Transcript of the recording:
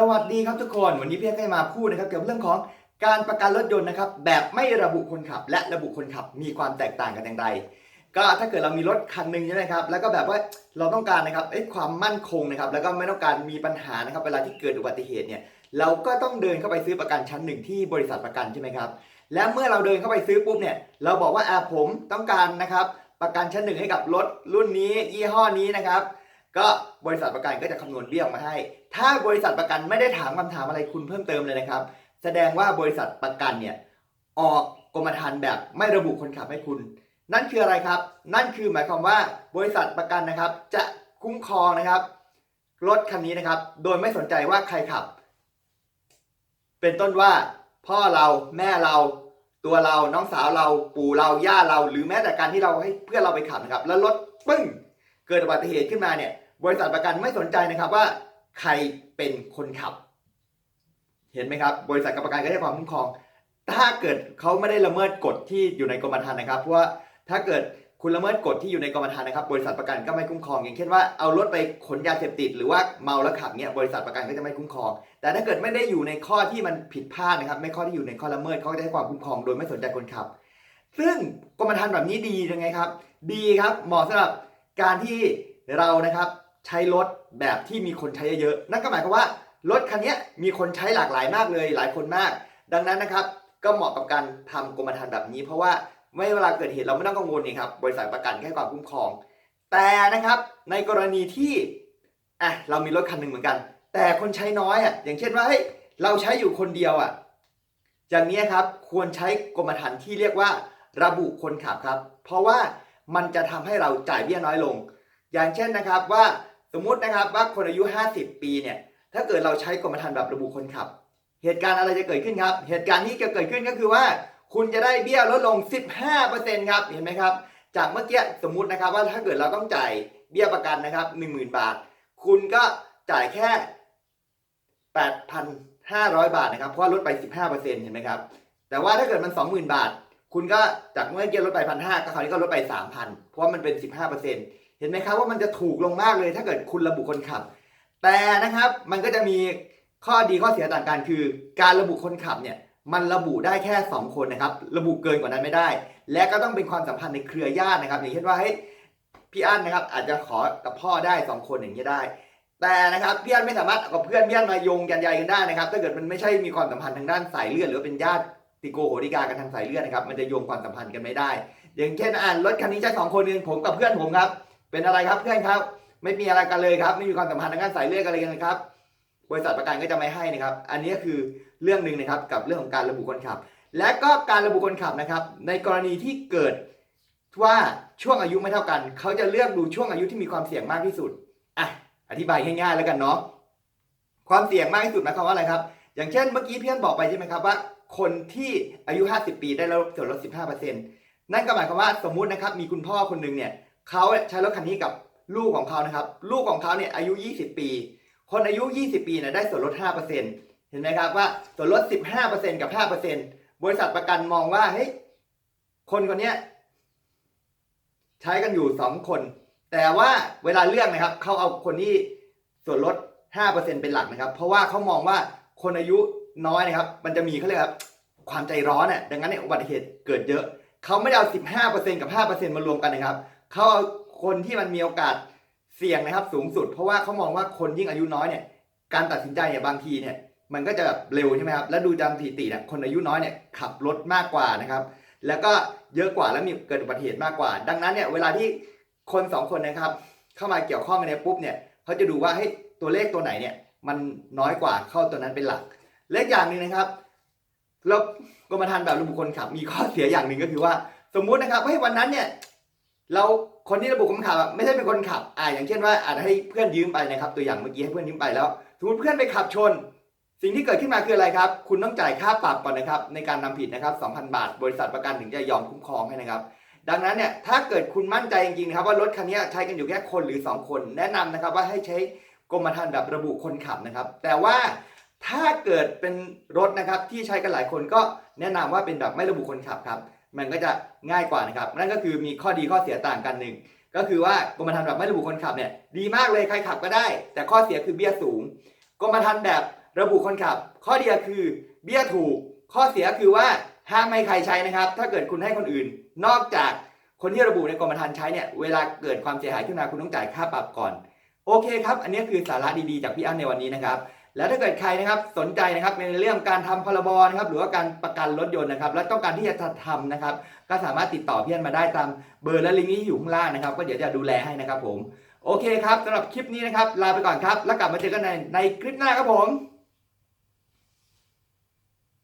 สวัสดีครับทุกคนวันนี้พี่แค่มาพูดนะครับเกี่ยวกับเรื่องของการประกันรถยนต์นะครับแบบไม่ระบุคนขับ และระบุคนขับมีความแตกต่างกันอย่างไร ก็ถ้าเกิดเรามีรถคันหนึ่งใช่ไหมครับแล้วก็แบบว่าเราต้องการนะครับเอ้ความมั่นคงนะครับแล้วก็ไม่ต้องการมีปัญหานะครับเวลาที่เกิดอุบัติเหตุเนี่ยเราก็ต้องเดินเข้าไปซื้อประกันชั้นหนึ่งที่บริษัทประกันใช่ไหมครับและเมื่อเราเดินเข้าไปซื้อปุ๊บเนี่ยเราบอกว่าอ่าผมต้องการนะครับประกันชั้นหนึ่งให้กับรถรุ่นนี้ยี่ห้อนี้นะครับก็ บริษัทประกันก็จะคำนวณเบี้ยออกมาให้ ถ้าบริษัทประกันไม่ได้ถามคำถามอะไรคุณเพิ่มเติมเลยนะครับ แสดงว่าบริษัทประกันเนี่ยออกกรมธรรม์แบบไม่ระบุคนขับให้คุณ นั่นคืออะไรครับ นั่นคือหมายความว่าบริษัทประกันนะครับ จะคุ้มครองนะครับรถคันนี้นะครับ โดยไม่สนใจว่าใครขับ เป็นต้นว่า พ่อเราแม่เรา ตัวเราน้องสาวเราปู่เราย่าเรา หรือแม้แต่การที่เราให้เพื่อนเราไปขับนะครับ แล้วรถปึ้ง เกิดอุบัติเหตุขึ้นมาเนี่ย บริษัทประกันไม่สนใจนะครับว่าใครเป็นคนขับ เห็นไหมครับ บริษัทประกันก็ได้ความคุ้มครอง ถ้าเกิดเขาไม่ได้ละเมิดกฎที่อยู่ในกรมธรรม์นะครับเพราะว่าถ้าเกิดคุณละเมิดกฎที่อยู่ในกรมธรรม์นะครับ บริษัทประกันก็ไม่คุ้มครอง อย่างเช่นว่าเอารถไปขนยาเสพติด หรือว่าเมาแล้วขับเนี่ยบริษัทประกันก็จะไม่คุ้มครอง แต่ถ้าเกิดไม่ได้อยู่ในข้อที่มันผิดพลาดนะครับ ไม่ข้อที่อยู่ในข้อละเมิดเขาจะให้ความคุ้มครอง โดยไม่สนใจคนขับ ซึ่งกรมธรรม์แบบนี้ดียังไงครับ ดีครับเหมาะสำหรับการที่เรานะครับ ใช้รถแบบที่มีคนใช้เยอะๆนั่นก็หมายความว่ารถคันนี้มีคนใช้หลากหลายมากเลย หลายคนมาก ดังนั้นนะครับ ก็เหมาะกับการทำกรมธรรม์แบบนี้ เพราะว่าไม่เวลาเกิดเหตุเราไม่ต้องกังวลนี่ครับบริษัทประกันให้ความคุ้มครอง แต่นะครับในกรณีที่อะเรามีรถคันหนึ่งเหมือนกัน แต่คนใช้น้อยอะอย่างเช่นว่าเฮ้ยเราใช้อยู่คนเดียวอะอย่างนี้ครับควรใช้กรมธรรม์ที่เรียกว่าระบุคนขับครับ เพราะว่ามันจะทำให้เราจ่ายเบี้ยน้อยลง อย่างเช่นนะครับว่า สมมุตินะครับว่าคนอายุ 50 ปีเนี่ยถ้าเกิดเราใช้กรมธรรม์แบบระบุคนขับ เหตุการณ์อะไรจะเกิดขึ้นครับ เหตุการณ์ที่จะเกิดขึ้นก็คือว่า คุณจะได้เบี้ยลดลง 15%ครับเห็นไหมครับ จากเมื่อกี้สมมุตินะครับว่าถ้าเกิดเราต้องจ่ายเบี้ยประกันนะครับ 10,000 บาท คุณก็จ่ายแค่ 8,500 บาทนะครับเพราะว่าลดไป 15%เห็นไหมครับแต่ว่าถ้าเกิดมัน 20,000 บาท คุณก็จากเมื่อกี้ลดไป1,500ก็คราวนี้ก็ลดไป 3,000เพราะว่ามันเป็น 15%เเห็นไหมครับว่ามันจะถูกลงมากเลยถ้าเกิดคุณระบุคนขับ แต่นะครับมันก็จะมีข้อดีข้อเสียต่างกันคือ การระบุคนขับเนี่ยมันระบุได้แค่ 2 คนนะครับ ระบุเกินกว่านั้นไม่ได้ และก็ต้องเป็นความสัมพันธ์ในเครือญาตินะครับ อย่างเช่นว่าเฮ้ยพี่อั้นนะครับ อาจจะขอกับพ่อได้ 2 คนอย่างนี้ยได้ แต่นะครับพี่อั้นไม่สามารถกับเพื่อนพี่อั้นมาโยงกันใยกันได้นะครับ ถ้าเกิดมันไม่ใช่มีความสัมพันธ์ทางด้านสายเลือดหรือเป็นญาติติโกโหติกากันทางสายเลือดนะครับ มันจะโยงความสัมพันธ์กันไม่ได้ อย่างเช่นอ่านรถคันนี้ใช้สองคนเองผมกับเพื่อนผมครับ เป็นอะไรครับเพื่อนครับ ไม่มีอะไรกันเลยครับ ไม่มีความสัมพันธ์ทางด้านสายเลือดกันเลยนครับ บริษัทประกันก็จะไม่ให้นะครับ อันนี้คือเรื่องหนึ่งนะครับกับเรื่องของการระบุคนขับ และก็การระบุคนขับนะครับ ในกรณีที่เกิดว่าช่วงอายุไม่เท่ากัน เขาจะเลือกดูช่วงอายุที่มีความเสี่ยงมากที่สุดอะอธิบายง่ายๆแล้วกันเนาะความเสี่ยงมากที่สุดหมายความว่าอะไรครับ อย่างเช่นเมื่อกี้เพี่อนบอกไปใช่ไหมครับว่า คนที่อายุ 50 ปีได้รับส่วนลด 15%นั่นก็หมายความว่าสมมุตินะครับมีคุณพ่อคนหนึ่งเนี่ย เขาใช้รถคันนี้กับลูกของเขานะครับ ลูกของเขาเนี่ยอายุ 20 ปี คนอายุ 20 ปีเนี่ยได้ส่วนลด 5%เห็นไหมครับว่าส่วนลด 15%กับ 5%บริษัทประกันมองว่าเฮ้ยคนคนนี้ใช้กันอยู่ 2 คน แต่ว่าเวลาเลือกนะครับเขาเอาคนที่ส่วนลด 5%เป็นหลักนะครับ เพราะว่าเขามองว่าคนอายุน้อยนะครับ มันจะมีเขาเรียกว่าความใจร้อนน่ะดังนั้นเนี่ยอุบัติเหตุเกิดเยอะเขาไม่ได้เอา 15%กับ 5%มารวมกันนะครับ เขาเอาคนที่มันมีโอกาสเสี่ยงนะครับสูงสุด เพราะว่าเขามองว่าคนยิ่งอายุน้อยเนี่ยการตัดสินใจเนี่ยบางทีเนี่ยมันก็จะแบบเร็วใช่ไหมครับแล้วดูจำสถิติเนี่ยคนอายุน้อยเนี่ยขับรถมากกว่านะครับ แล้วก็เยอะกว่าแล้วมีเกิดอุบัติเหตุมากกว่า ดังนั้นเนี่ยเวลาที่คนสองคนนะครับ เข้ามาเกี่ยวข้องกันเนี่ยปุ๊บเนี่ยเขาจะดูว่าให้ยตัวเลขตัวไหนเนี่ยมันน้อยกว่าเข้าตัวนั้นเป็นหลักเลขอย่างหนึ่งนะครับแล้วกรมธรรม์แบบระบุคนขับมีข้อเสียอย่างหนึ่งก็คือว่า สมมุตินะครับว่าวันนั้นเนี่ย เราคนที่ระบุคนขับอะไม่ใช่เป็นคนขับอ่าอย่างเช่นว่าอาจจะให้เพื่อนยืมไปนะครับ ตัวอย่างเมื่อกี้ให้เพื่อนยืมไปแล้ว สมมติเพื่อนไปขับชน สิ่งที่เกิดขึ้นมาคืออะไรครับ คุณต้องจ่ายค่าปรับก่อนนะครับ ในการนำผิดนะครับ 2,000 บาท บริษัทประกันถึงจะยอมคุ้มครองให้นะครับ ดังนั้นเนี่ยถ้าเกิดคุณมั่นใจจริงๆนะครับว่ารถคันนี้ใช้กันอยู่แค่คนหรือ 2 คน แนะนำนะครับว่าให้ใช้กรมธรรม์แบบระบุคนขับนะครับ แต่ว่าถ้าเกิดเป็นรถนะครับที่ใช้กันหลายคนก็แนะนำว่าเป็นแบบไม่ระบุคนขับครับ มันก็จะง่ายกว่านะครับนั่นก็คือมีข้อดีข้อเสียต่างกันหนึ่งก็คือว่ากรมธรรม์แบบไม่ระบุคนขับเนี่ยดีมากเลยใครขับก็ได้ แต่ข้อเสียคือเบี้ยสูงกรมธรรม์แบบระบุคนขับ ข้อดีคือเบี้ยถูก ข้อเสียคือว่าห้ามไม่ใครใช้นะครับ ถ้าเกิดคุณให้คนอื่น นอกจากคนที่ระบุในกรมธรรม์ใช้เนี่ยเวลาเกิดความเสียหายขึ้นมาคุณต้องจ่ายค่าปรับก่อน โอเคครับ อันนี้คือสาระดีๆจากพี่อั้นในวันนี้นะครับ แล้วถ้าเกิดใครนะครับสนใจนะครับในเรื่องการทำพรบนะครับหรือว่าการประกันรถยนต์นะครับ และต้องการที่จะทำนะครับ ก็สามารถติดต่อพี่อนมาได้ตามเบอร์และลิงก์ที่อยู่ข้างล่างนะครับ ก็เดี๋ยวจะดูแลให้นะครับผม โอเคครับสำหรับคลิปนี้นะครับ ลาไปก่อนครับ แล้วกลับมาเจอกันในในคลิปหน้าครับผม